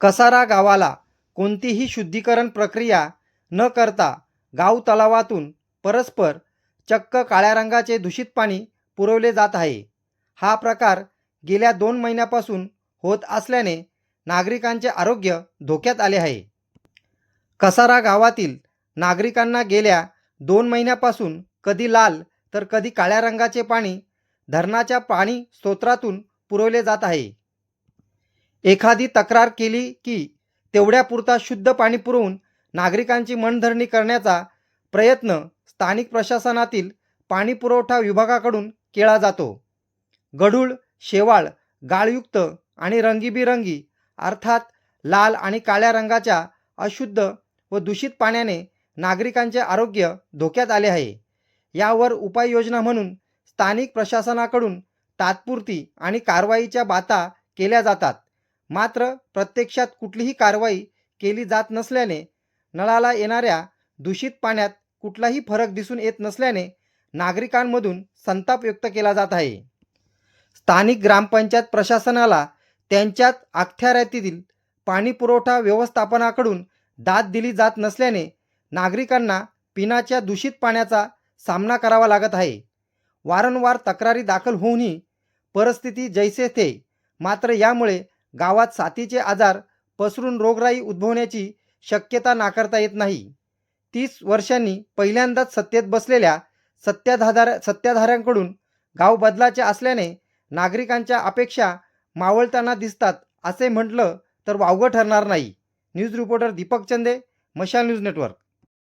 कसारा गावाला कोणतीही शुद्धीकरण प्रक्रिया न करता गाव तलावातून परस्पर चक्क काळ्या रंगाचे दूषित पाणी पुरवले जात आहे. हा प्रकार गेल्या दोन महिन्यापासून होत असल्याने नागरिकांचे आरोग्य धोक्यात आले आहे. कसारा गावातील नागरिकांना गेल्या दोन महिन्यापासून कधी लाल तर कधी काळ्या रंगाचे पाणी धरणाच्या पाणी स्तोत्रातून पुरवले जात आहे. एखादी तक्रार केली की तेवढ्यापुरता शुद्ध पाणी पुरवून नागरिकांची मनधरणी करण्याचा प्रयत्न स्थानिक प्रशासनातील पाणी पुरवठा विभागाकडून केला जातो. गढूळ शेवाळ गाळयुक्त आणि रंगीबिरंगी अर्थात लाल आणि काळ्या रंगाच्या अशुद्ध व दूषित पाण्याने नागरिकांचे आरोग्य धोक्यात आले आहे. यावर उपाययोजना म्हणून स्थानिक प्रशासनाकडून तात्पुरती आणि कारवाईच्या बाता केल्या जातात. मात्र प्रत्यक्षात कुठलीही कारवाई केली जात नसल्याने नळाला येणाऱ्या दूषित पाण्यात कुठलाही फरक दिसून येत नसल्याने नागरिकांमधून संताप व्यक्त केला जात आहे. स्थानिक ग्रामपंचायत प्रशासनाला त्यांच्यात अखत्यारीतील पाणीपुरवठा व्यवस्थापनाकडून दाद दिली जात नसल्याने नागरिकांना पिण्याच्या दूषित पाण्याचा सामना करावा लागत आहे. वारंवार तक्रारी दाखल होऊनही परिस्थिती जैसे थे. मात्र यामुळे गावात साथीचे आजार पसरून रोगराई उद्भवण्याची शक्यता नाकारता येत नाही. तीस वर्षांनी पहिल्यांदाच सत्तेत बसलेल्या सत्ताधार सत्ताधाऱ्यांकडून गाव बदलाचे असल्याने नागरिकांच्या अपेक्षा मावळताना दिसतात असे म्हटलं तर वावगं ठरणार नाही. न्यूज रिपोर्टर दीपक चंदे मशाल न्यूज नेटवर्क.